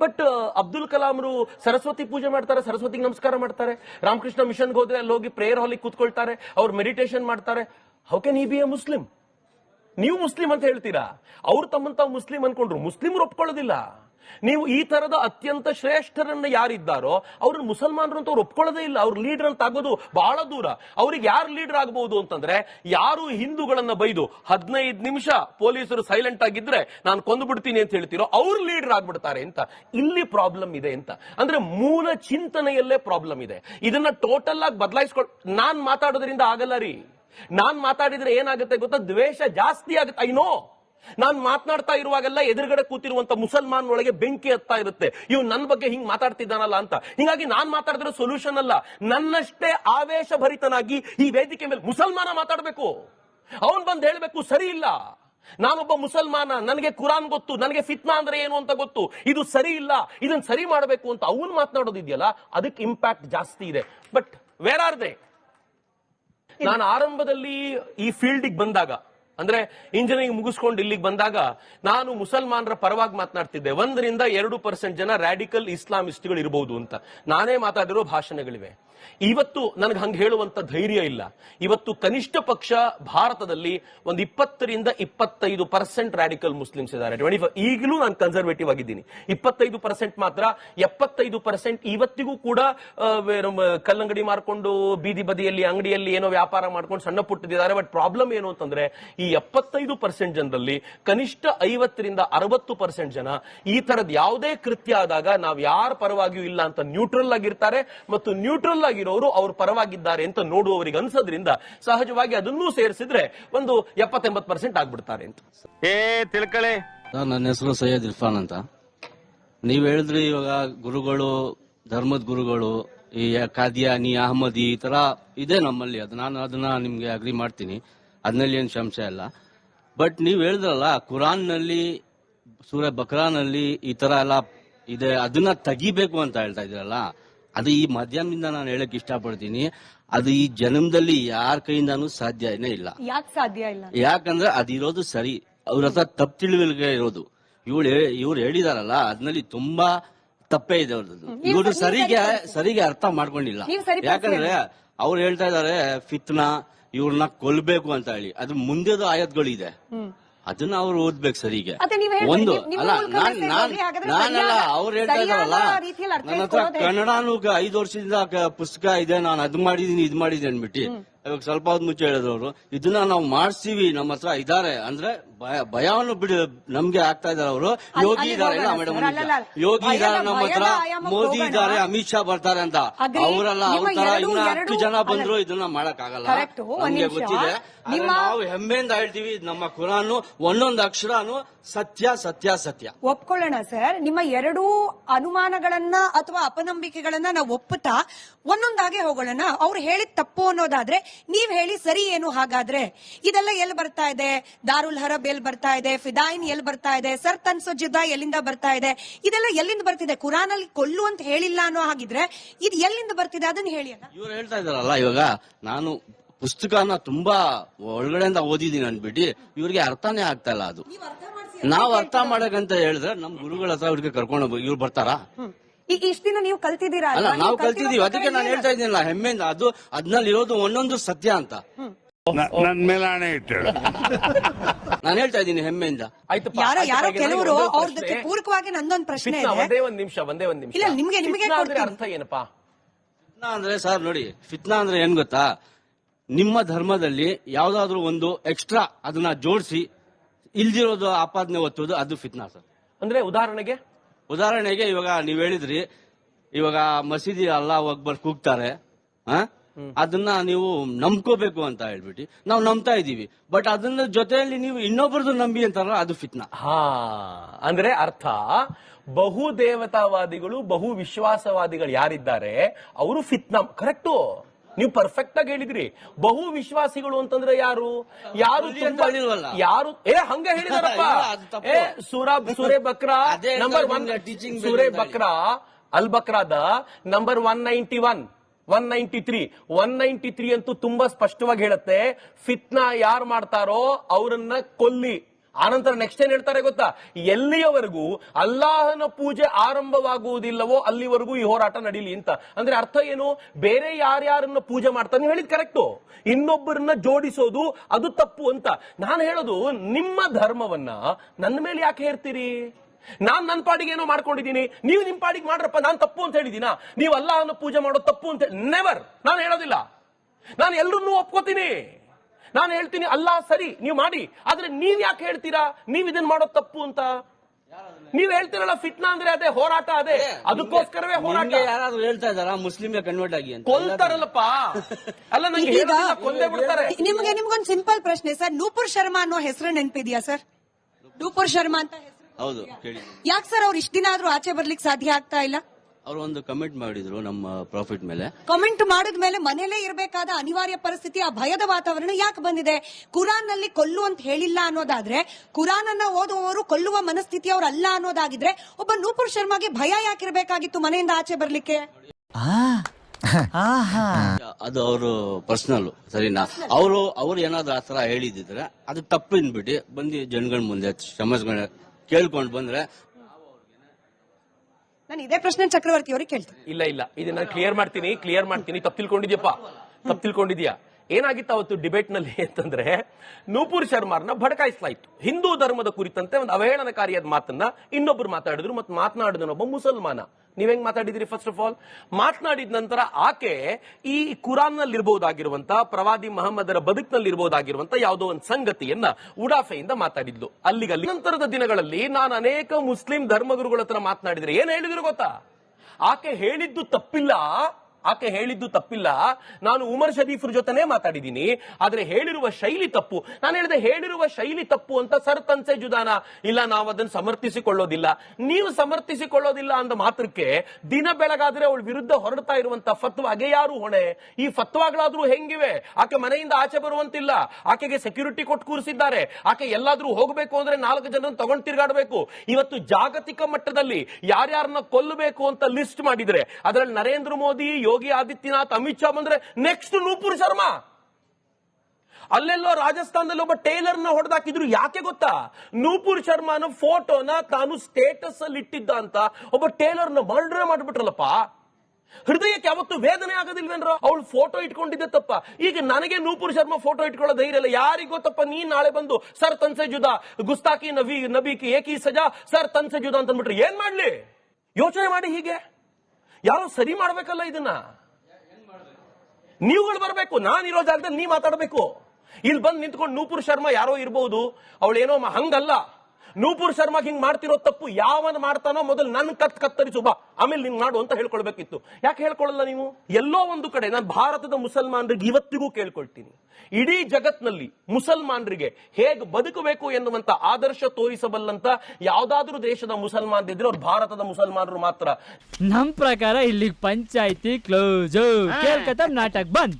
But Abdul ಕಲಾಂರು Saraswati ಪೂಜೆ ಮಾಡ್ತಾರೆ, ಸರಸ್ವತಿಗೆ ನಮಸ್ಕಾರ ಮಾಡ್ತಾರೆ. ರಾಮಕೃಷ್ಣ ಮಿಷನ್ ಹೋದ್ರೆ ಅಲ್ಲಿ ಹೋಗಿ ಪ್ರೇಯರ್ ಹಾಲಿಗೆ ಕೂತ್ಕೊಳ್ತಾರೆ, ಅವ್ರು ಮೆಡಿಟೇಷನ್ ಮಾಡ್ತಾರೆ. How can I be a Muslim ನೀವು ಮುಸ್ಲಿಂ ಅಂತ ಹೇಳ್ತೀರಾ? ಅವ್ರು ತಮ್ಮಂತ ಮುಸ್ಲಿಂ ಅನ್ಕೊಂಡ್ರು. ಮುಸ್ಲಿಂ ಒಪ್ಕೊಳ್ಳೋದಿಲ್ಲ. ನೀವು ಈ ತರದ ಅತ್ಯಂತ ಶ್ರೇಷ್ಠರನ್ನ ಯಾರಿದ್ದಾರೋ ಅವ್ರನ್ನ ಮುಸಲ್ಮಾನರು ಅಂತ ಅವ್ರು ಒಪ್ಕೊಳ್ಳೋದೇ ಇಲ್ಲ. ಅವ್ರ ಲೀಡರ್ ಅಂತ ಆಗೋದು ಬಹಳ ದೂರ. ಅವ್ರಿಗೆ ಯಾರು ಲೀಡರ್ ಆಗಬಹುದು ಅಂತಂದ್ರೆ ಯಾರು ಹಿಂದೂಗಳನ್ನ ಬೈದು ಹದಿನೈದು ನಿಮಿಷ ಪೊಲೀಸರು ಸೈಲೆಂಟ್ ಆಗಿದ್ರೆ ನಾನು ಕೊಂದು ಬಿಡ್ತೀನಿ ಅಂತ ಹೇಳ್ತಿರೋ ಅವ್ರು ಲೀಡರ್ ಆಗ್ಬಿಡ್ತಾರೆ ಅಂತ. ಇಲ್ಲಿ ಪ್ರಾಬ್ಲಮ್ ಇದೆ ಅಂತ. ಅಂದ್ರೆ ಮೂಲ ಚಿಂತನೆಯಲ್ಲೇ ಪ್ರಾಬ್ಲಮ್ ಇದೆ. ಇದನ್ನ ಟೋಟಲ್ ಆಗಿ ಬದಲಾಯಿಸ್ಕೊಳ್ ನಾನ್ ಮಾತಾಡೋದ್ರಿಂದ ಆಗಲ್ಲ ರೀ. ನಾನ್ ಮಾತಾಡಿದ್ರೆ ಏನಾಗುತ್ತೆ ಗೊತ್ತಾ? ದ್ವೇಷ ಜಾಸ್ತಿ ಆಗುತ್ತೆ. ಐ ನೋ ನಾನ್ ಮಾತನಾಡ್ತಾ ಇರುವಾಗೆಲ್ಲ ಎದುರುಗಡೆ ಕೂತಿರುವಂತ ಮುಸಲ್ಮಾನ್ ಒಳಗೆ ಬೆಂಕಿ ಹತ್ತಾ ಇರುತ್ತೆ. ಇವ್ ನನ್ನ ಬಗ್ಗೆ ಹಿಂಗ್ ಮಾತಾಡ್ತಿದ್ದಾನಲ್ಲ ಅಂತ. ಹಿಂಗಾಗಿ ನಾನ್ ಮಾತಾಡಿದ್ರೆ ಸೊಲ್ಯೂಷನ್ ಅಲ್ಲ. ನನ್ನಷ್ಟೇ ಆವೇಶ ಭರಿತನಾಗಿ ಈ ವೇದಿಕೆ ಮೇಲೆ ಮುಸಲ್ಮಾನ ಮಾತಾಡ್ಬೇಕು. ಅವನ್ ಬಂದ್ ಹೇಳ್ಬೇಕು ಸರಿ ಇಲ್ಲ. ನಾನೊಬ್ಬ ಮುಸಲ್ಮಾನ. ನನಗೆ ಕುರಾನ್ ಗೊತ್ತು. ನನಗೆ ಫಿತ್ನಾ ಅಂದ್ರೆ ಏನು ಅಂತ ಗೊತ್ತು. ಇದು ಸರಿ ಇಲ್ಲ. ಇದನ್ನ ಸರಿ ಮಾಡಬೇಕು ಅಂತ ಅವನು ಮಾತನಾಡೋದಿದೆಯಲ್ಲ ಅದಕ್ಕೆ ಇಂಪ್ಯಾಕ್ಟ್ ಜಾಸ್ತಿ ಇದೆ. ಬಟ್ ವೇರ್ ಆರ್ ದೇ ನಾನು ಆರಂಭದಲ್ಲಿ ಈ ಫೀಲ್ಡಿಗೆ ಬಂದಾಗ ಅಂದ್ರೆ ಇಂಜಿನಿಯರಿಂಗ್ ಮುಗಿಸ್ಕೊಂಡು ಇಲ್ಲಿಗೆ ಬಂದಾಗ ನಾನು ಮುಸಲ್ಮಾನರ ಪರವಾಗಿ ಮಾತನಾಡ್ತಿದ್ದೆ. ಒಂದರಿಂದ ಎರಡು ಪರ್ಸೆಂಟ್ ಜನ ರ್ಯಾಡಿಕಲ್ ಇಸ್ಲಾಮಿಸ್ಟ್ಗಳು ಇರಬಹುದು ಅಂತ. ನಾನೇ ಮಾತಾಡಿರೋ ಭಾಷಣಗಳಿವೆ. ಇವತ್ತು ನನಗೆ ಹಂಗೆ ಹೇಳುವಂತ ಧೈರ್ಯ ಇಲ್ಲ. ಇವತ್ತು ಕನಿಷ್ಠ ಪಕ್ಷ ಭಾರತದಲ್ಲಿ ಒಂದು ಇಪ್ಪತ್ತರಿಂದ ಇಪ್ಪತ್ತೈದು ಪರ್ಸೆಂಟ್ ರಾಡಿಕಲ್ ಮುಸ್ಲಿಮ್ಸ್ ಇದ್ದಾರೆ. ಟ್ವೆಂಟಿ ಈಗಲೂ ನಾನು ಕನ್ಸರ್ವೇಟಿವ್ ಆಗಿದ್ದೀನಿ. ಇಪ್ಪತ್ತೈದು ಪರ್ಸೆಂಟ್ ಮಾತ್ರ, ಎಪ್ಪತ್ತೈದು ಪರ್ಸೆಂಟ್ ಇವತ್ತಿಗೂ ಕೂಡ ಕಲ್ಲಂಗಡಿ ಮಾರ್ಕೊಂಡು, ಬೀದಿ ಬದಿಯಲ್ಲಿ, ಅಂಗಡಿಯಲ್ಲಿ ಏನೋ ವ್ಯಾಪಾರ ಮಾಡ್ಕೊಂಡು ಸಣ್ಣ ಪುಟ್ಟದಿದ್ದಾರೆ. ಬಟ್ ಪ್ರಾಬ್ಲಮ್ ಏನು ಅಂತಂದ್ರೆ, ಈ ಎಪ್ಪತ್ತೈದು ಪರ್ಸೆಂಟ್ ಜನರಲ್ಲಿ ಕನಿಷ್ಠ ಐವತ್ತರಿಂದ ಅರವತ್ತು ಪರ್ಸೆಂಟ್ ಜನ ಈ ತರದ ಯಾವುದೇ ಕೃತ್ಯ ಆದಾಗ ನಾವು ಯಾರ ಪರವಾಗಿಯೂ ಇಲ್ಲ ಅಂತ ನ್ಯೂಟ್ರಲ್ ಆಗಿರ್ತಾರೆ. ಮತ್ತು ನ್ಯೂಟ್ರಲ್ ಆಗಿರೋರು ಅವ್ರ ಪರವಾಗಿದ್ದಾರೆ ಅಂತ ನೋಡುವವರಿಗೆ ಅನ್ಸೋದ್ರಿಂದ ಸಹಜವಾಗಿ ಅದನ್ನೂ ಸೇರಿಸಿದ್ರೆ ಒಂದು ಎಪ್ಪತ್ತೆಂಬತ್ ಪರ್ಸೆಂಟ್ ಆಗ್ಬಿಡ್ತಾರೆ ಅಂತ. ಏ ತಿಳ್ಕಳೆ. ಸರ್ ನನ್ನ ಹೆಸರು ಸೈಯದ್ ಇರ್ಫಾನ್ ಅಂತ. ನೀವ್ ಹೇಳಿದ್ರಿ ಇವಾಗ ಗುರುಗಳು ಧರ್ಮದ ಗುರುಗಳು ಈ ಖಾದಿಯಾನಿ ಅಹಮದಿ ಈ ತರ ಇದೆ ನಮ್ಮಲ್ಲಿ. ಅದು ನಾನು ಅದನ್ನ ನಿಮ್ಗೆ ಅಗ್ರಿ ಮಾಡ್ತೀನಿ. ಅದ್ನಲ್ಲಿ ಏನು ಸಂಶಯ ಇಲ್ಲ ಬಟ್ ನೀವ್ ಹೇಳಿದ್ರಲ್ಲ ಕುರಾನ್ನಲ್ಲಿ ಸೂರ್ಯ ಬಕ್ರಾನಲ್ಲಿ ಈ ತರ ಎಲ್ಲ ಇದೆ. ಅದನ್ನ ತೆಗಿಬೇಕು ಅಂತ ಹೇಳ್ತಾ ಇದ್ರಲ್ಲ ಅದು ಈ ಮಾಧ್ಯಮದಿಂದ ನಾನು ಹೇಳಕ್ ಇಷ್ಟಪಡ್ತೀನಿ. ಅದು ಈ ಜನ್ಮದಲ್ಲಿ ಯಾರ ಕೈಯಿಂದಾನು ಸಾಧ್ಯನೇ ಇಲ್ಲ. ಯಾಕೆ ಸಾಧ್ಯ ಇಲ್ಲ? ಯಾಕಂದ್ರೆ ಅದಿರೋದು ಸರಿ. ಅವ್ರ ಹತ್ರ ತಪ್ಪು ತಿಳುವಳಿಕೆ ಇರೋದು. ಇವಳು ಇವ್ರು ಹೇಳಿದಾರಲ್ಲ ಅದ್ನಲ್ಲಿ ತುಂಬಾ ತಪ್ಪೇ ಇದೆ ಅವ್ರದ್ದು. ಇವರು ಸರಿಗೆ ಸರಿಗೆ ಅರ್ಥ ಮಾಡ್ಕೊಂಡಿಲ್ಲ. ಯಾಕಂದ್ರೆ ಅವ್ರು ಹೇಳ್ತಾ ಇದಾರೆ ಫಿತ್ನಾ ಇವ್ರನ್ನ ಕೊಲ್ಬೇಕು ಅಂತ ಹೇಳಿ. ಅದು ಮುಂದೆದು ಆಯತ್ಗಳಿದೆ. ಅದನ್ನ ಅವ್ರು ಓದ್ಬೇಕು ಸರಿಗೆ ಒಂದು ಅಲ್ಲ ನಾನ್ ನಾನ್ ನಾನಲ್ಲ ಅವ್ರು ಹೇಳ್ತಾ ಇದ್ದಾರಲ್ಲ ಇದಾರಲ್ಲ ನನ್ನ ಹತ್ರ? ಕನ್ನಡನು ಐದು ವರ್ಷದಿಂದ ಪುಸ್ತಕ ಇದೆ ನಾನು ಅದ್ ಮಾಡಿದೀನಿ ಇದ್ ಮಾಡಿದೀನಿ ಅನ್ಬಿಟ್ಟು ಇವಾಗ ಸ್ವಲ್ಪ ಹೊತ್ತು ಮುಂಚೆ ಹೇಳಿದ್ರು ಅವರು ಇದನ್ನ ನಾವು ಮಾಡಿಸ್ತೀವಿ ನಮ್ಮ ಹತ್ರ ಇದಾರೆ. ಅಂದ್ರೆ ಭಯ ಭಯವನ್ನು ಬಿಡಿ ನಮ್ಗೆ ಆಗ್ತಾ ಇದಾರೆ ಅವರು. ಯೋಗಿ ಇದಾರೆ ಮೇಡಮ್ ಯೋಗಿ ಇದಾರೆ ನಮ್ಮ ಹತ್ರ ಮೋದಿ ಇದಾರೆ ಅಮಿತ್ ಶಾ ಬರ್ತಾರೆ ಅಂತ. ಅವರಲ್ಲ ಅವ್ರ ತರ ಇನ್ನ ಹತ್ತು ಜನ ಬಂದ್ರು ಇದನ್ನ ಮಾಡಕ್ ಆಗಲ್ಲ ನಮ್ಗೆ. ಗೊತ್ತಿದೆ. ನಾವು ಹೆಮ್ಮೆಯಿಂದ ಹೇಳ್ತೀವಿ ನಮ್ಮ ಕುರಾನು ಒಂದೊಂದು ಅಕ್ಷರನು ಸತ್ಯ ಸತ್ಯ ಸತ್ಯ. ಒಪ್ಕೊಳ್ಳೋಣ ಸರ್. ನಿಮ್ಮ ಎರಡೂ ಅನುಮಾನಗಳನ್ನ ಅಥವಾ ಅಪನಂಬಿಕೆಗಳನ್ನ ನಾವು ಒಪ್ಪುತ್ತಾ ಒಂದೊಂದಾಗೆ ಹೋಗೋಣ. ಅವ್ರು ಹೇಳಿದ ತಪ್ಪು ಅನ್ನೋದಾದ್ರೆ ನೀವ್ ಹೇಳಿ ಸರಿ ಏನು ಹಾಗಾದ್ರೆ? ಇದೆಲ್ಲ ಎಲ್ ಬರ್ತಾ ಇದೆ? ದಾರುಲ್ ಹರಬ್ ಎಲ್ ಬರ್ತಾ ಇದೆ? ಫಿದಾಯಿನ್ ಎಲ್ ಬರ್ತಾ ಇದೆ? ಸರ್ ತನ್ಸುಜಿದ ಎಲ್ಲಿಂದ ಬರ್ತಾ ಇದೆ? ಇದೆಲ್ಲ ಎಲ್ಲಿಂದ ಬರ್ತಿದೆ? ಕುರಾನ್ ಅಲ್ಲಿ ಕೊಲ್ಲು ಅಂತ ಹೇಳಿಲ್ಲ ಅನ್ನೋ ಹಾಗಿದ್ರೆ ಇದು ಎಲ್ಲಿಂದ ಬರ್ತಿದೆ? ಅದನ್ನ ಹೇಳಿ ಅಲ್ಲ. ಇವ್ರು ಹೇಳ್ತಾ ಇದಾರಲ್ಲ ಇವಾಗ ನಾನು ಪುಸ್ತಕನ ತುಂಬಾ ಒಳಗಡೆಯಿಂದ ಓದಿದೀನಿ ಅನ್ಬಿಟ್ಟು ಇವ್ರಿಗೆ ಅರ್ಥನೇ ಆಗ್ತಾ ಇಲ್ಲ ಅದು. ನಾವ್ ಅರ್ಥ ಮಾಡಕಂತ ಹೇಳಿದ್ರೆ ನಮ್ ಗುರುಗಳ ಹತ್ರ ಇವ್ರಿಗೆ ಕರ್ಕೊಂಡು ಹೋಗಿ ಇವ್ರು ಬರ್ತಾರಾ? ಈಗ ಇಷ್ಟ ದಿನ ನೀವು ಕಲ್ತಿದ್ದೀರಾ ಅಲ್ಲ ಅಲ್ವಾ? ನಾವು ನೀವು ಕಲ್ತಿರೋ ಕಲ್ತಿದೀವಿ ಅದಕ್ಕೆ ನಾನು ಹೇಳ್ತಾ ಇದ್ದೀನಲ್ಲ ಹೆಮ್ಮೆಯಿಂದ ಅದು ಅದ್ನಲ್ಲಿ ಇರೋದು ಒಂದೊಂದು ಸತ್ಯ ಅಂತ. ನನ್ ಮೇಲೆ ಹಣೆ ಇಟ್ಟಳು ನಾನು ಹೇಳ್ತಾ ಇದ್ದೀನಿ ಹೆಮ್ಮೆಯಿಂದ. ಆಯ್ತಪ್ಪ, ಯಾರೋ ಆಯ್ತು, ಯಾರೋ ಹಾಗೆ ನನಗೆ ಕೆಲವರು ಒಂದೇ ಅವ್ರದಕ್ಕೆ. ಪೂರಕವಾಗಿ ನಂದೊಂದು ಪ್ರಶ್ನೆ ಇದೆ. ಒಂದೇ ಒಂದ್ ನಿಮಿಷ ಒಂದೇ ಒಂದ್ ನಿಮಿಷ. ಇಲ್ಲ, ನಿಮ್ಗೆ- ನಿಮ್ಗೆ ಫಿತ್ನಾ ಅಂದ್ರೆ ಕೊಡ್ತೀನಿ. ಅರ್ಥ ಏನಪ್ಪಾ? ಫಿತ್ನಾ ಅಂದ್ರೆ ಸರ್ ನೋಡಿ ಫಿತ್ನಾ ಅಂದ್ರೆ ಏನ್ ಗೊತ್ತಾ? ನಿಮ್ಮ ಧರ್ಮದಲ್ಲಿ ಯಾವ್ದಾದ್ರು ಒಂದು ಎಕ್ಸ್ಟ್ರಾ ಅದನ್ನ ಜೋಡಿಸಿ ಇಲ್ದಿರೋದು ಆಪಾದನೆ ಒತ್ತೋದು ಅದು ಫಿತ್ನಾ ಸರ್. ಅಂದ್ರೆ ಉದಾಹರಣೆಗೆ? ಉದಾಹರಣೆಗೆ ಇವಾಗ ನೀವ್ ಹೇಳಿದ್ರಿ ಇವಾಗ ಮಸೀದಿ ಅಲ್ಲಾ ಅಕ್ಬರ್ ಕೂಗ್ತಾರೆ ಆ? ಅದನ್ನ ನೀವು ನಂಬ್ಕೋಬೇಕು ಅಂತ ಹೇಳ್ಬಿಟ್ಟು. ನಾವು ನಂಬ್ತಾ ಇದೀವಿ ಬಟ್ ಅದನ್ನ ಜೊತೆಯಲ್ಲಿ ನೀವು ಇನ್ನೊಬ್ಬರದು ನಂಬಿ ಅಂತಾರಲ್ಲ ಅದು ಫಿತ್ನಾ. ಹಾ ಅಂದ್ರೆ ಅರ್ಥ ಬಹು ದೇವತಾವಾದಿಗಳು ಬಹು ವಿಶ್ವಾಸವಾದಿಗಳು ಯಾರಿದ್ದಾರೆ ಅವರು ಫಿತ್ನಾ ಕರೆಕ್ಟು ನೀವು ಪರ್ಫೆಕ್ಟ್ ಆಗಿ ಹೇಳಿದ್ರಿ. ಬಹು ವಿಶ್ವಾಸಿಗಳು ಅಂತಂದ್ರೆ ಯಾರು? ಯಾರು ತುಂಬಾ-. ಯಾರು ಏ ಹಂಗ ಹೇಳಿದಾರಪ್ಪ. ಏ ಸೂರಾ ಸುರೇ ಬಕ್ರಾ ನಂಬರ್ ಒನ್ ಟೀಚಿಂಗ್ ಸುರೇ ಬಕ್ರಾ ಅಲ್ ಬಕ್ರಾದ number one ninety one one ninety three one ninety three ಅಂತೂ ತುಂಬಾ ಸ್ಪಷ್ಟವಾಗಿ ಹೇಳುತ್ತೆ. ಫಿತ್ನಾ ಯಾರು ಮಾಡ್ತಾರೋ ಅವರನ್ನ ಕೊಲ್ಲಿ. ಆನಂತರ ನೆಕ್ಸ್ಟ್ ಏನ್ ಹೇಳ್ತಾರೆ ಗೊತ್ತಾ? ಎಲ್ಲಿಯವರೆಗೂ ಅಲ್ಲಾಹನ ಪೂಜೆ ಆರಂಭವಾಗುವುದಿಲ್ಲವೋ ಅಲ್ಲಿವರೆಗೂ ಈ ಹೋರಾಟ ನಡೀಲಿ ಅಂತ. ಅಂದ್ರೆ ಅರ್ಥ ಏನು? ಬೇರೆ ಯಾರ್ಯಾರನ್ನ ಪೂಜೆ ಮಾಡ್ತಾರೆ? ನೀವು ಹೇಳಿದ್ ಕರೆಕ್ಟು ಇನ್ನೊಬ್ಬರನ್ನ ಜೋಡಿಸೋದು ಅದು ತಪ್ಪು ಅಂತ. ನಾನು ಹೇಳೋದು, ನಿಮ್ಮ ಧರ್ಮವನ್ನ ನನ್ನ ಮೇಲೆ ಯಾಕೆ ಹೇಳ್ತೀರಿ ನಾನ್ ನನ್ನ ಪಾಡಿಗೆ ಏನೋ ಮಾಡ್ಕೊಂಡಿದ್ದೀನಿ. ನೀವು ನಿಮ್ ಪಾಡಿಗೆ ಮಾಡ್ರಪ್ಪ, ನಾನು ತಪ್ಪು ಅಂತ ಹೇಳಿದೀನಾ ನೀವು ಅಲ್ಲಾಹನ ಪೂಜೆ ಮಾಡೋದು ತಪ್ಪು ಅಂತ ನೆವರ್ ನಾನು ಹೇಳೋದಿಲ್ಲ. ನಾನು ಎಲ್ಲರನ್ನೂ ಒಪ್ಕೋತೀನಿ. ನಾನು ಹೇಳ್ತೀನಿ ಅಲ್ಲ ಸರಿ ನೀವು ಮಾಡಿ. ಆದ್ರೆ ನೀವ್ ಯಾಕೆ ಹೇಳ್ತೀರಾ? ನೀವ್ ಇದನ್ನ ಮಾಡೋದು ತಪ್ಪು ಅಂತ. ನೀವ್ ಹೇಳ್ತೀರಲ್ಲ ಫಿಟ್ನಾ ಅಂದ್ರೆ ಅದೇ ಹೋರಾಟ ಅದೇ. ಅದಕ್ಕೋಸ್ಕರವೇ ಹೋರಾಟ. ನಿಮ್ಗೆ ಯಾರಾದ್ರೂ ಹೇಳ್ತಾ ಇದಾರ ಮುಸ್ಲಿಂಗೆ ಕನ್ವರ್ಟ್ ಆಗಿ ಅಂತ. ಕೊಲ್ತಾರಲ್ಲಪ್ಪ. ಅಲ್ಲ ನಂಗೆ ಕೊಂದೇ ಬಿಡ್ತಾರೆ. ನಿಮ್ಗೆ ನಿಮ್ಗೊಂದು ಸಿಂಪಲ್ ಪ್ರಶ್ನೆ ಸರ್. ನೂಪುರ್ ಶರ್ಮಾ ಅನ್ನೋ ಹೆಸರು ನೆನಪಿದ್ಯಾ ಸರ್? ನೂಪುರ್ ಶರ್ಮಾ ಅಂತ ಹೆಸರು ಹೌದು ಕೇಳಿ ಯಾಕೆ ಸರ್ ಅವ್ರು ಇಷ್ಟ ದಿನ ಆದ್ರೂ ಆಚೆ ಬರ್ಲಿಕ್ಕೆ ಸಾಧ್ಯ ಆಗ್ತಾ ಇಲ್ಲ? ಅವ್ರು ಒಂದು ಕಮೆಂಟ್ ಮಾಡಿದ್ರು ನಮ್ಮ ಪ್ರಾಫಿಟ್ ಮೇಲೆ. ಕಾಮೆಂಟ್ ಮಾಡಿದ್ಮೇಲೆ ಮನೇಲೇ ಇರಬೇಕಾದ ಅನಿವಾರ್ಯ ಪರಿಸ್ಥಿತಿ ಆ ಭಯದ ವಾತಾವರಣ ಯಾಕೆ ಬಂದಿದೆ? ಕುರಾನ್ನಲ್ಲಿ ಕೊಲ್ಲು ಅಂತ ಹೇಳಿಲ್ಲ ಅನ್ನೋದಾದ್ರೆ ಕುರಾನ್ ಅನ್ನ ಓದುವವರು ಕೊಲ್ಲುವ ಮನಸ್ಥಿತಿ ಅವ್ರ ಅಲ್ಲ ಅನ್ನೋದಾಗಿದ್ರೆ ಒಬ್ಬ ನೂಪುರ್ ಶರ್ಮಾಗೆ ಭಯ ಯಾಕಿರ್ಬೇಕಾಗಿತ್ತು ಮನೆಯಿಂದ ಆಚೆ ಬರ್ಲಿಕ್ಕೆ? ಅದು ಅವರು ಪರ್ಸನಲ್ ಸರಿನಾ? ಅವರು ಅವ್ರು ಏನಾದ್ರು ತರ ಹೇಳಿದಿದ್ರೆ ಅದು ತಪ್ಪು ಅಂದ್ಬಿಟ್ಟು ಬಂದು ಜನಗಳ ಮುಂದೆ ಕ್ಷಮಿಸ್ಕೊಂಡ ಕೇಳ್ಕೊಂಡು ಬಂದ್ರೆ ನಾನು ಇದೇ ಪ್ರಶ್ನೆ ಚಕ್ರವರ್ತಿ ಅವ್ರಿಗೆ ಕೇಳ್ತೀನಿ. ಇಲ್ಲ ಇಲ್ಲ. ಇದನ್ನ ಕ್ಲಿಯರ್ ಮಾಡ್ತೀನಿ ಕ್ಲಿಯರ್ ಮಾಡ್ತೀನಿ. ತಪ್ಪು ತಿಳ್ಕೊಂಡಿದ್ಯಪ್ಪ. ತಪ್ಪು ತಿಳ್ಕೊಂಡಿದ್ಯಾ? ಏನಾಗಿತ್ತು ಅವತ್ತು ಡಿಬೇಟ್ನಲ್ಲಿ ಅಂತಂದ್ರೆ ನೂಪುರ್ ಶರ್ಮಾರ್ನ ಭಡಕಾಯಿಸಲಾಯ್ತು. ಹಿಂದೂ ಧರ್ಮದ ಕುರಿತಂತೆ ಒಂದು ಅವಹೇಳನಕಾರಿಯಾದ ಮಾತನ್ನ ಇನ್ನೊಬ್ರು ಮಾತಾಡಿದ್ರು ಮತ್ತು ಮಾತನಾಡಿದನೊಬ್ಬ ಮುಸಲ್ಮಾನ. ನೀವ್ ಹೆಂಗ್ ಮಾತಾಡಿದಿರಿ ಫಸ್ಟ್ ಆಫ್ ಆಲ್ ಮಾತನಾಡಿದ ನಂತರ ಆಕೆ ಈ ಕುರಾನ್ ಇರಬಹುದಾಗಿರುವಂತ ಪ್ರವಾದಿ ಮಹಮ್ಮದರ ಬದುಕಿನಲ್ಲಿ ಇರಬಹುದಾಗಿರುವಂತ ಯಾವುದೋ ಒಂದು ಸಂಗತಿಯನ್ನ ಉಡಾಫೆಯಿಂದ ಮಾತಾಡಿದ್ಲು. ಅಲ್ಲಿಗಲ್ಲಿ ನಂತರದ ದಿನಗಳಲ್ಲಿ ನಾನು ಅನೇಕ ಮುಸ್ಲಿಂ ಧರ್ಮಗುರುಗಳ ಹತ್ರ ಮಾತನಾಡಿದ್ರೆ ಏನ್ ಹೇಳಿದ್ರು ಗೊತ್ತಾ? ಆಕೆ ಹೇಳಿದ್ದು ತಪ್ಪಿಲ್ಲ. ಆಕೆ ಹೇಳಿದ್ದು ತಪ್ಪಿಲ್ಲ. ನಾನು ಉಮರ್ ಶರೀಫ್ರ ಜೊತೆನೇ ಮಾತಾಡಿದ್ದೀನಿ. ಆದ್ರೆ ಹೇಳಿರುವ ಶೈಲಿ ತಪ್ಪು. ನಾನು ಹೇಳಿದೆ ಹೇಳಿರುವ ಶೈಲಿ ತಪ್ಪು ಅಂತ ಸರ್ ತನ್ಸೆ ಜುದಾನ. ಇಲ್ಲ, ನಾವು ಅದನ್ನು ಸಮರ್ಥಿಸಿಕೊಳ್ಳೋದಿಲ್ಲ. ನೀವು ಸಮರ್ಥಿಸಿಕೊಳ್ಳೋದಿಲ್ಲ ಅಂದ ಮಾತ್ರಕ್ಕೆ ದಿನ ಬೆಳಗಾದ್ರೆ ಅವಳ ವಿರುದ್ಧ ಹೊರಡ್ತಾ ಇರುವಂತ ಫತ್ವಾಗೆ ಯಾರು ಹೊಣೆ? ಈ ಫತ್ವಾಗಳಾದ್ರೂ ಹೆಂಗಿವೆ? ಆಕೆ ಮನೆಯಿಂದ ಆಚೆ ಬರುವಂತಿಲ್ಲ. ಆಕೆಗೆ ಸೆಕ್ಯೂರಿಟಿ ಕೊಟ್ಟು ಕೂರಿಸಿದ್ದಾರೆ. ಆಕೆ ಎಲ್ಲಾದ್ರೂ ಹೋಗಬೇಕು ಅಂದ್ರೆ ನಾಲ್ಕು ಜನರನ್ನು ತಗೊಂಡು ತಿರುಗಾಡಬೇಕು. ಇವತ್ತು ಜಾಗತಿಕ ಮಟ್ಟದಲ್ಲಿ ಯಾರ್ಯಾರನ್ನ ಕೊಲ್ಲಬೇಕು ಅಂತ ಲಿಸ್ಟ್ ಮಾಡಿದ್ರೆ, ಅದರಲ್ಲಿ ನರೇಂದ್ರ ಮೋದಿ ಯೋಗಿ ಆದಿತ್ಯನಾಥ್, ಅಮಿತ್ ಶಾ ಬಂದ್ರೆ ನೆಕ್ಸ್ಟ್ ನೂಪುರ್ ಶರ್ಮಾ. ಅಲ್ಲೆಲ್ಲೋ ರಾಜಸ್ಥಾನದಲ್ಲಿ ಒಬ್ಬ ಟೈಲರ್ನ ಹೊಡೆದಾಕಿದ್ರು. ಯಾಕೆ ಗೊತ್ತಾ? ನೂಪುರ್ ಶರ್ಮಾನ ಫೋಟೋನ ತಾನು ಸ್ಟೇಟಸ್ ಅಲ್ಲಿ ಇಟ್ಟಿದ್ದ ಅಂತ ಒಬ್ಬ ಟೈಲರ್ನ ಮರ್ಡರ್ ಮಾಡ್ಬಿಟ್ರಲ್ಲಪ್ಪ. ಹೃದಯಕ್ಕೆ ಯಾವತ್ತು ವೇದನೆ ಆಗೋದಿಲ್ವೇನ್ರ? ಅವಳು ಫೋಟೋ ಇಟ್ಕೊಂಡಿದ್ದೆ ತಪ್ಪ. ಈಗ ನನಗೆ ನೂಪುರ್ ಶರ್ಮಾ ಫೋಟೋ ಇಟ್ಕೊಳ್ಳೋ ಧೈರ್ಯ ಇಲ್ಲ. ಯಾರಿಗ್ ಗೊತ್ತಪ್ಪ? ನೀನ್ ನಾಳೆ ಬಂದು, ಸರ್ ತನ್ಸೆ ಜುದಾ, ಗುಸ್ತಾಕಿ ನಬಿ ನಬಿಕಿ ಏಕಿ ಸಜಾ, ಸರ್ ತನ್ಸೆ ಜುದಾ ಅಂತ ಅಂದ್ಬಿಟ್ರೆ ಏನ್ ಮಾಡ್ಲಿ? ಯೋಚನೆ ಮಾಡಿ ಹೀಗೆ. ಯಾರೋ ಸರಿ ಮಾಡ್ಬೇಕಲ್ಲ ಇದನ್ನ? ನೀವುಗಳು ಬರಬೇಕು ನಾನು ಇರೋ ಜಾಗದಲ್ಲಿ ನೀ ಮಾತಾಡಬೇಕು. ಇಲ್ಲಿ ಬಂದು ನಿಂತ್ಕೊಂಡು ನೂಪುರ್ ಶರ್ಮಾ ಯಾರೋ ಇರಬಹುದು ಅವಳೇನೋ ಹಂಗಲ್ಲ. ನೂಪುರ್ ಶರ್ಮಾ ಹಿಂಗ್ ಮಾಡ್ತಿರೋ ತಪ್ಪು ಯಾವನ್ ಮಾಡ್ತಾನೋ ಮೊದಲು ನನ್ ಕತ್ ಕತ್ತರಿಸು ಬಾ ಆಮೇಲೆ ನಿಂಗ್ ಮಾಡು ಅಂತ ಹೇಳ್ಕೊಳ್ಬೇಕಿತ್ತು. ಯಾಕೆ ಹೇಳ್ಕೊಳ್ಳಲ್ಲ ನೀವು? ಎಲ್ಲೋ ಒಂದು ಕಡೆ ನಾನು ಭಾರತದ ಮುಸಲ್ಮಾನರಿಗೆ ಇವತ್ತಿಗೂ ಕೇಳ್ಕೊಳ್ತೀನಿ. ಇಡೀ ಜಗತ್ನಲ್ಲಿ ಮುಸಲ್ಮಾನರಿಗೆ ಹೇಗೆ ಬದುಕಬೇಕು ಎನ್ನುವಂತ ಆದರ್ಶ ತೋರಿಸಬಲ್ಲಂತ ಯಾವ್ದಾದ್ರೂ ದೇಶದ ಮುಸಲ್ಮಾನರಿದ್ರೆ ಅವ್ರು ಭಾರತದ ಮುಸಲ್ಮಾನರು ಮಾತ್ರ. ನಮ್ ಪ್ರಕಾರ ಇಲ್ಲಿ ಪಂಚಾಯತಿ ಕ್ಲೋಸ್ ಕೇಳ್ಕತ್ತ ನಾಟಕ್ ಬಂದ್.